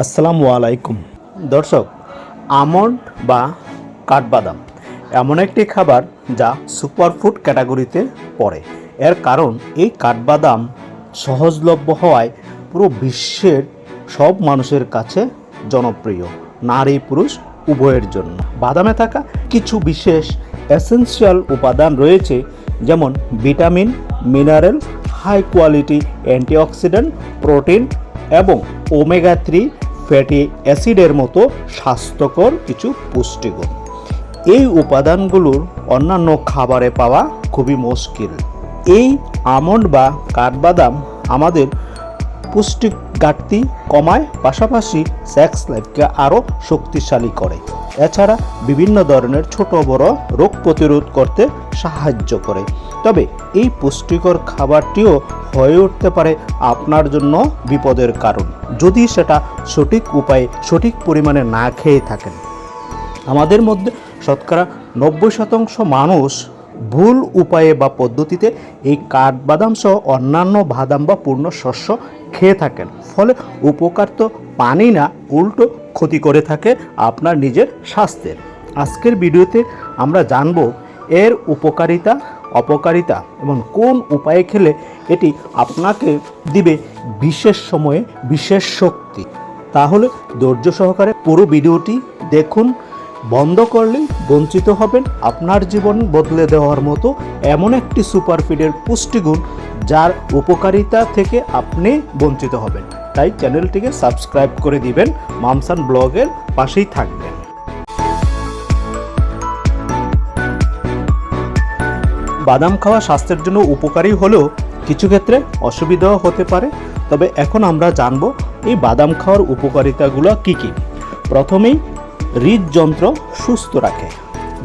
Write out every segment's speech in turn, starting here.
আসসালামু আলাইকুম। দর্শক, আমন্ড বা কাঠবাদাম এমন একটি খাবার যা সুপারফুড ক্যাটাগরিতে পড়ে। এর কারণ, এই কাঠবাদাম সহজলভ্য হওয়ায় পুরো বিশ্বের সব মানুষের কাছে জনপ্রিয়, নারী পুরুষ উভয়ের জন্য। বাদামে থাকা কিছু বিশেষ এসেনশিয়াল উপাদান রয়েছে, যেমন vitamin, mineral, high quality antioxidant, protein এবং ওমেগা থ্রি ফ্যাটি অ্যাসিডের মতো স্বাস্থ্যকর কিছু পুষ্টিগুণ। এই উপাদানগুলোর অন্যান্য খাবারে পাওয়া খুবই মুশকিল। এই আমন্ড বা কাঠবাদাম আমাদের পুষ্টি ঘাটতি কমায়, পাশাপাশি সেক্স লাইফকে আরও শক্তিশালী করে। এছাড়া বিভিন্ন ধরনের ছোট বড় রোগ প্রতিরোধ করতে সাহায্য করে। তবে এই পুষ্টিকর খাবারটিও হয়ে উঠতে পারে আপনার জন্য বিপদের কারণ। যদি সেটা সঠিক উপায়ে, সঠিক পরিমাণে না খেয়ে থাকেন। আমাদের মধ্যে শতকরা নব্বই শতাংশ মানুষ ভুল উপায়ে বা পদ্ধতিতে এই কাঠবাদাম সহ অন্যান্য বাদাম বা পূর্ণ শস্য খেয়ে থাকেন। ফলে উপকার তো পানি না, উল্টো ক্ষতি করে থাকে আপনার নিজের স্বাস্থ্যের। আজকের ভিডিওতে আমরা জানব এর উপকারিতা, অপকারিতা এবং কোন উপায়ে খেলে এটি আপনাকে দিবে বিশেষ সময়ে বিশেষ শক্তি। তাহলে ধৈর্য সহকারে পুরো ভিডিওটি দেখুন। বন্ধ করলেই বঞ্চিত হবেন। আপনার জীবন বদলে দেওয়ার মতো এমন একটি সুপারফিডের পুষ্টিগুণ যার উপকারিতা থেকে আপনি বঞ্চিত হবেন। তাই চ্যানেলটিকে সাবস্ক্রাইব করে দিবেন, মামসান ব্লগের পাশেই থাকবেন। বাদাম খাওয়া স্বাস্থ্যের জন্য উপকারী হলেও কিছু ক্ষেত্রে অসুবিধাও হতে পারে। তবে এখন আমরা জানব এই বাদাম খাওয়ার উপকারিতাগুলো কি কী। প্রথমেই হৃদযন্ত্র সুস্থ রাখে।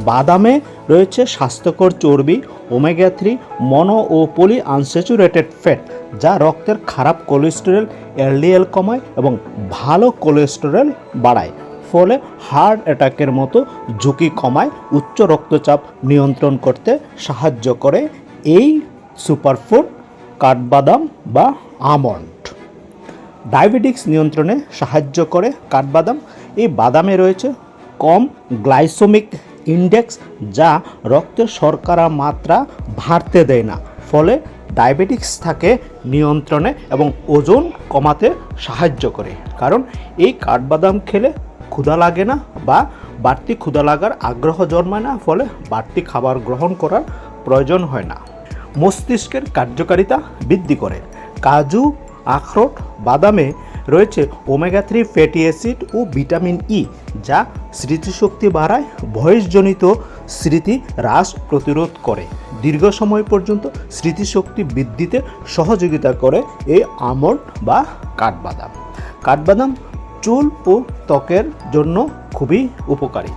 বাদামে রয়েছে স্বাস্থ্যকর চর্বি ওমেগা থ্রি মনো ও পলি আনস্যাচুরেটেড ফ্যাট যা রক্তের খারাপ কোলেস্টেরল এলডিএল কমায় এবং ভালো কোলেস্টেরল বাড়ায়। ফলে হার্ট অ্যাটাকের মতো ঝুঁকি কমায়, উচ্চ রক্তচাপ নিয়ন্ত্রণ করতে সাহায্য করে এই সুপারফুড কাঠবাদাম বা আমন্ড। ডায়াবেটিক্স নিয়ন্ত্রণে সাহায্য করে কাঠবাদাম এই বাদামে রয়েছে কম গ্লাইসোমিক ইন্ডেক্স যা রক্তের শর্করা মাত্রা বাড়তে দেয় না। ফলে ডায়াবেটিক্স থাকে নিয়ন্ত্রণে এবং ওজন কমাতে সাহায্য করে। কারণ এই কাঠবাদাম খেলে ক্ষুধা লাগে না বা বাড়তি ক্ষুধা লাগার আগ্রহ জন্মায় না, ফলে বাড়তি খাবার গ্রহণ করার প্রয়োজন হয় না। মস্তিষ্কের কার্যকারিতা বৃদ্ধি করে। কাজু, আখরোট, বাদামে রয়েছে ওমেগা থ্রি ফ্যাটি অ্যাসিড ও ভিটামিন ই যা স্মৃতিশক্তি বাড়ায়, বয়সজনিত স্মৃতি হ্রাস প্রতিরোধ করে। দীর্ঘ সময় পর্যন্ত স্মৃতিশক্তি বৃদ্ধিতে সহযোগিতা করে এই আমন্ড বা কাঠবাদাম। কাঠবাদাম চুল ও ত্বকের জন্য খুবই উপকারী।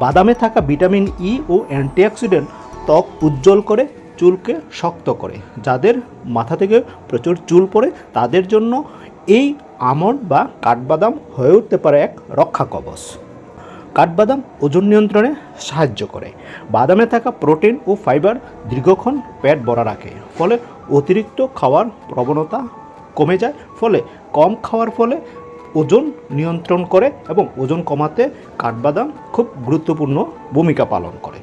বাদামে থাকা ভিটামিন ই ও অ্যান্টিঅক্সিডেন্ট ত্বক উজ্জ্বল করে, চুলকে শক্ত করে। যাদের মাথা থেকে প্রচুর চুল পড়ে, তাদের জন্য এই আমন্ড বা কাঠবাদাম হয়ে উঠতে পারে এক রক্ষা কবচ। কাঠবাদাম ওজন নিয়ন্ত্রণে সাহায্য করে। বাদামে থাকা প্রোটিন ও ফাইবার দীর্ঘক্ষণ পেট ভরা রাখে। ফলে অতিরিক্ত খাওয়ার প্রবণতা কমে যায়। ফলে কম খাওয়ার ফলে ওজন নিয়ন্ত্রণ করে এবং ওজন কমাতে কাঠবাদাম খুব গুরুত্বপূর্ণ ভূমিকা পালন করে।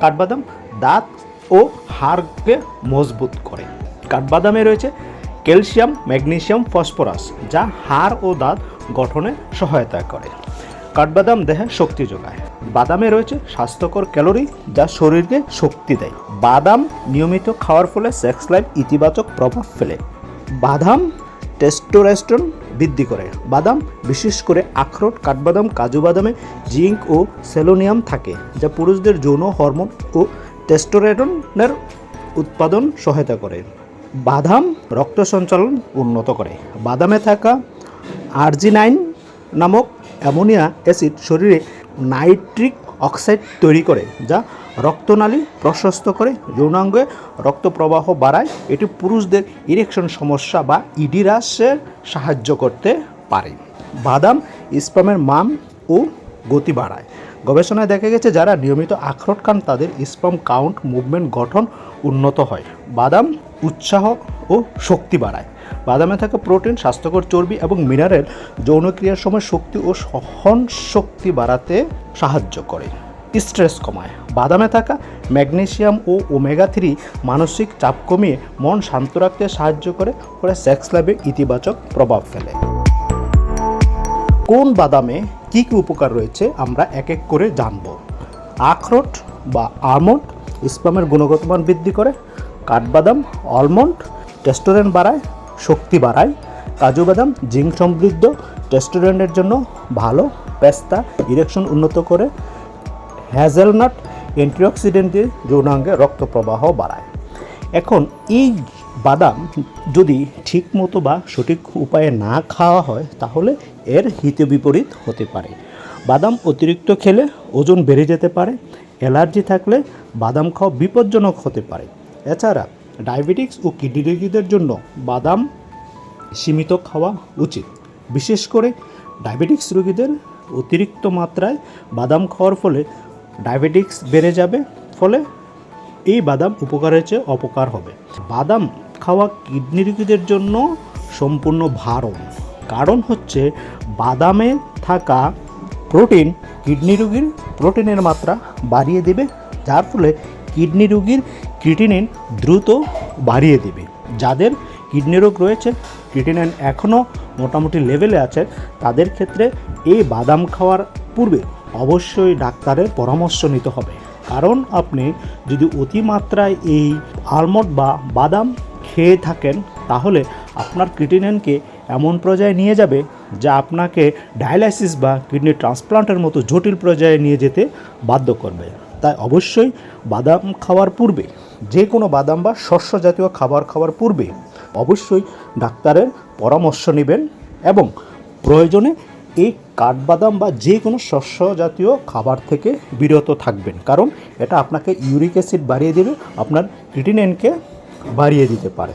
কাঠবাদাম দাঁত ও হাড়কে মজবুত করে। কাঠবাদামে রয়েছে ক্যালসিয়াম, ম্যাগনেসিয়াম, ফসফরাস, যা হাড় ও দাঁত গঠনে সহায়তা করে। কাঠবাদাম দেহে শক্তি যোগায়। বাদামে রয়েছে স্বাস্থ্যকর ক্যালোরি যা শরীরকে শক্তি দেয়। বাদাম নিয়মিত খাওয়ার ফলে সেক্স লাইফ ইতিবাচক প্রভাব ফেলে। বাদাম টেস্টোরেস্টন বৃদ্ধি করে। বাদাম বিশেষ করে আখরোট, কাঠবাদাম, কাজু বাদামে জিঙ্ক ও সেলোনিয়াম থাকে, যা পুরুষদের যৌন হরমোন ও টেস্টোরেটনের উৎপাদন সহায়তা করে। বাদাম রক্ত সঞ্চালন উন্নত করে। বাদামে থাকা আর্জিনাইন নামক অ্যামোনিয়া অ্যাসিড শরীরে নাইট্রিক অক্সাইড তৈরি করে, যা রক্তনালী প্রশস্ত করে। যৌনাঙ্গে রক্ত প্রবাহ বাড়ায়। এটি পুরুষদের ইরেকশন সমস্যা বা ইডিরাসের সাহায্য করতে পারে। বাদাম স্পামের মান ও গতি বাড়ায়। গবেষণায় দেখা গেছে, যারা নিয়মিত আখরোট খান, তাদের স্পাম কাউন্ট মুভমেন্ট গঠন উন্নত হয়। বাদাম উৎসাহ ও শক্তি বাড়ায়। বাদামে থাকা প্রোটিন, স্বাস্থ্যকর চর্বি এবং মিনারেল যৌনক্রিয়ার সময় শক্তি ও সহন শক্তি বাড়াতে সাহায্য করে। স্ট্রেস কমায়। বাদামে থাকা ম্যাগনেশিয়াম ও ওমেগা থ্রি মানসিক চাপ কমিয়ে মন শান্ত রাখতে সাহায্য করে, ফলে সেক্স লাইফে ইতিবাচক প্রভাব ফেলে। কোন বাদামে কি কি উপকার রয়েছে আমরা এক এক করে জানব। আখরোট বা আলমন্ড স্পামের গুণগত মান বৃদ্ধি করে কাঠবাদাম অলমন্ড টেস্টোরেন্ট বাড়ায়, শক্তি বাড়ায়। কাজু বাদাম জিঙ্ক সমৃদ্ধ। টেস্টোরেন্টের জন্য ভালো পেস্তা ইরেকশন উন্নত করে। হ্যাজেলনাট অ্যান্টিঅক্সিডেন্ট দিয়ে যৌনাঙ্গে রক্ত প্রবাহ বাড়ায়। এখন এই বাদাম যদি ঠিক মতো বা সঠিক উপায়ে না খাওয়া হয়, তাহলে এর হিতে বিপরীত হতে পারে। বাদাম অতিরিক্ত খেলে ওজন বেড়ে যেতে পারে। অ্যালার্জি থাকলে বাদাম খাওয়া বিপজ্জনক হতে পারে। এছাড়া ডায়াবেটিক্স ও কিডনি রোগীদের জন্য বাদাম, সীমিত খাওয়া উচিত। বিশেষ করে ডায়াবেটিক্স রোগীদের অতিরিক্ত মাত্রায় বাদাম খাওয়ার ফলে ডায়াবেটিক্স বেড়ে যাবে, ফলে এই বাদাম উপকারের চেয়ে অপকার হবে। বাদাম খাওয়া কিডনি রোগীদের জন্য সম্পূর্ণ ভারণ। কারণ হচ্ছে বাদামে থাকা প্রোটিন কিডনি রোগীর প্রোটিনের মাত্রা বাড়িয়ে দেবে, যার ফলে কিডনি রোগীর ক্রিটিনিন দ্রুত বাড়িয়ে দেবে। যাদের কিডনি রোগ রয়েছে ক্রিটিনিন এখনও মোটামুটি লেভেলে আছে, তাদের ক্ষেত্রে এই বাদাম খাওয়ার পূর্বে অবশ্যই ডাক্তারের পরামর্শ নিতে হবে। কারণ আপনি যদি অতিমাত্রায় এই আলমন্ড বা বাদাম খেয়ে থাকেন, তাহলে আপনার ক্রিটিনিনকে এমন পর্যায়ে নিয়ে যাবে, যা আপনাকে ডায়ালাইসিস বা কিডনি ট্রান্সপ্লান্টের মতো জটিল পর্যায়ে নিয়ে যেতে বাধ্য করবে। তাই অবশ্যই বাদাম খাওয়ার পূর্বে যে কোনো বাদাম বা শস্য জাতীয় খাবার খাওয়ার পূর্বে অবশ্যই ডাক্তারের পরামর্শ নেবেন এবং প্রয়োজনে এই কাঠবাদাম বা যে কোনো শস্য জাতীয় খাবার থেকে বিরত থাকবেন। কারণ এটা আপনাকে ইউরিক অ্যাসিড বাড়িয়ে দেবে, আপনার ক্রিটিনেনকে বাড়িয়ে দিতে পারে।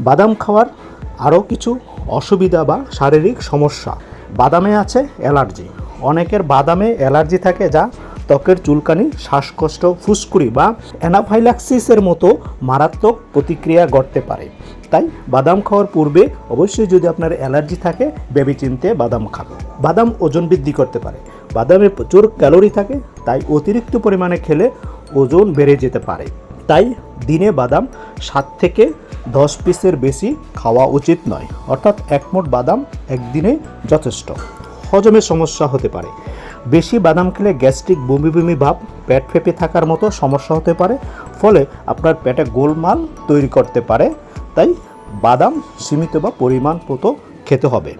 বাদাম খাওয়ার আরও কিছু অসুবিধা বা শারীরিক সমস্যা। বাদামে আছে অ্যালার্জি। অনেকের বাদামে অ্যালার্জি থাকে যা ত্বকের চুলকানি, শ্বাসকষ্ট, ফুসকুড়ি বা অ্যানাফাইলাক্সিসের মতো মারাত্মক প্রতিক্রিয়া ঘটতে পারে। তাই বাদাম খাওয়ার পূর্বে অবশ্যই যদি আপনার অ্যালার্জি থাকে ভেবেচিন্তে বাদাম খাবে বাদাম ওজন বৃদ্ধি করতে পারে। বাদামে প্রচুর ক্যালোরি থাকে, তাই অতিরিক্ত পরিমাণে খেলে ওজন বেড়ে যেতে পারে। তাই দিনে বাদাম সাত থেকে দশ পিসের বেশি খাওয়া উচিত নয়। অর্থাৎ এক মোট বাদাম একদিনে যথেষ্ট। হজমের সমস্যা হতে পারে। বেশি বাদাম খেলে গ্যাস্ট্রিক বমি বমি ভাব, পেট ফেপে থাকার মতো সমস্যা হতে পারে, ফলে আপনার পেটে গোলমাল তৈরি করতে পারে। তাই বাদাম সীমিত বা পরিমাণ মতো খেতে হবে।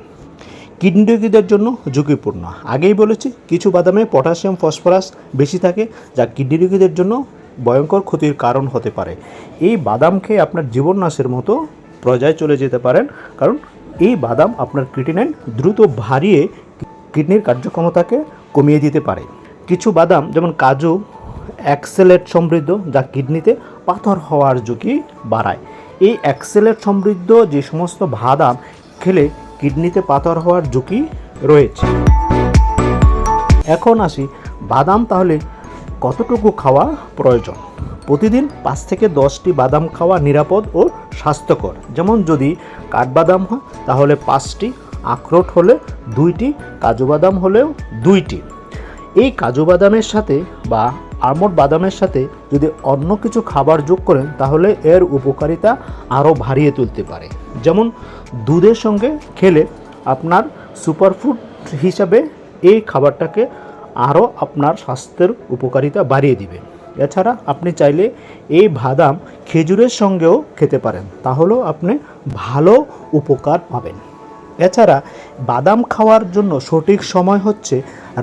কিডনি রোগীদের জন্য ঝুঁকিপূর্ণ। আগেই বলেছি, কিছু বাদামে পটাশিয়াম, ফসফরাস বেশি থাকে, যা কিডনি রোগীদের জন্য ভয়ঙ্কর ক্ষতির কারণ হতে পারে। এই বাদাম খেয়ে আপনার জীবননাশের মতো পর্যায়ে চলে যেতে পারেন, কারণ এই বাদাম আপনার ক্রিটিনাইন দ্রুত ভারিয়ে কিডনির কার্যক্ষমতাকে কমিয়ে দিতে পারে। কিছু বাদাম যেমন কাজু, অ্যাক্সেলেট সমৃদ্ধ যা কিডনিতে পাথর হওয়ার ঝুঁকি বাড়ায়। এই অ্যাক্সেলেট সমৃদ্ধ যে সমস্ত বাদাম খেলে কিডনিতে পাথর হওয়ার ঝুঁকি রয়েছে। এখন আসি, বাদাম তাহলে কতটুকু খাওয়া প্রয়োজন? প্রতিদিন পাঁচ থেকে দশটি বাদাম খাওয়া নিরাপদ ও স্বাস্থ্যকর। যেমন যদি কাঠবাদাম হয়, তাহলে পাঁচটি আখরোট হলে দুইটি কাজু বাদাম হলেও দুইটি। এই কাজু বাদামের সাথে বা আমন্ড বাদামের সাথে যদি অন্য কিছু খাবার যোগ করেন, তাহলে এর উপকারিতা আরও বাড়িয়ে তুলতে পারে। যেমন, দুধের সঙ্গে খেলে আপনার সুপারফুড হিসাবে এই খাবারটাকে আরও আপনার স্বাস্থ্যের উপকারিতা বাড়িয়ে দিবে। এছাড়া আপনি চাইলে এই বাদাম খেজুরের সঙ্গেও খেতে পারেন। তাহলেও আপনি ভালো উপকার পাবেন। এছাড়া বাদাম খাওয়ার জন্য সঠিক সময় হচ্ছে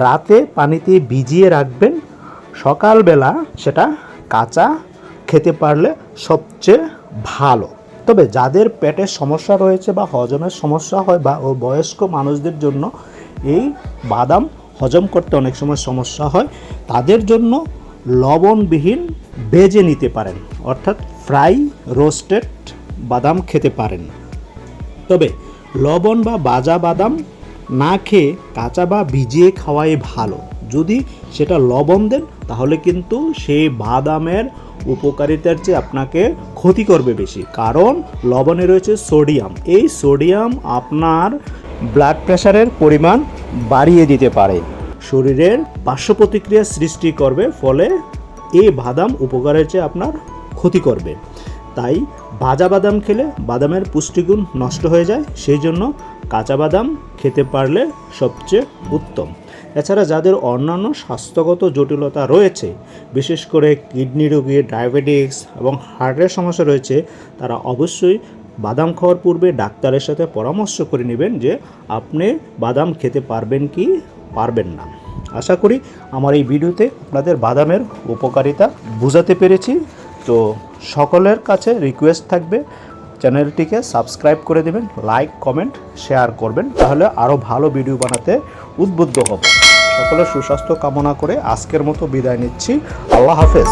রাতে পানিতে ভিজিয়ে রাখবেন। সকালবেলা সেটা কাঁচা খেতে পারলে সবচেয়ে ভালো। তবে যাদের পেটের সমস্যা রয়েছে বা হজমের সমস্যা হয় বা ও বয়স্ক মানুষদের জন্য এই বাদাম হজম করতে অনেক সময় সমস্যা হয়, তাদের জন্য লবণবিহীন বেজে নিতে পারেন, অর্থাৎ ফ্রাই রোস্টেড বাদাম খেতে পারেন। তবে লবণ বা বাজা বাদাম না খেয়ে কাঁচা বা ভিজিয়ে খাওয়াই ভালো। যদি সেটা লবণ দেন, তাহলে কিন্তু সেই বাদামের উপকারিতার চেয়ে আপনাকে ক্ষতি করবে বেশি। কারণ লবণে রয়েছে সোডিয়াম। এই সোডিয়াম আপনার ব্লাড প্রেশারের পরিমাণ বাড়িয়ে দিতে পারে। শরীরের পার্শ্ব প্রতিক্রিয়া সৃষ্টি করবে, ফলে এই বাদাম উপকারের চেয়ে আপনার ক্ষতি করবে। তাই ভাজা বাদাম খেলে বাদামের পুষ্টিগুণ নষ্ট হয়ে যায়, সেই জন্য কাঁচা বাদাম খেতে পারলে সবচেয়ে উত্তম। এছাড়া যাদের অন্যান্য স্বাস্থ্যগত জটিলতা রয়েছে, বিশেষ করে কিডনি রোগী, ডায়াবেটিক্স এবং হার্টের সমস্যা রয়েছে, তারা অবশ্যই বাদাম খাওয়ার পূর্বে ডাক্তারের সাথে পরামর্শ করে নেবেন যে আপনি বাদাম খেতে পারবেন কি পারবেন না। আশা করি আমার এই ভিডিওতে আপনাদের বাদামের উপকারিতা বোঝাতে পেরেছি। তো সকলের কাছে রিকোয়েস্ট থাকবে চ্যানেলটিকে সাবস্ক্রাইব করে দেবেন লাইক কমেন্ট শেয়ার করবেন, তাহলে আরও ভালো ভিডিও বানাতে উদ্বুদ্ধ হব। সকলের সুস্বাস্থ্য কামনা করে আজকের মতো বিদায় নিচ্ছি। আল্লাহ হাফেজ।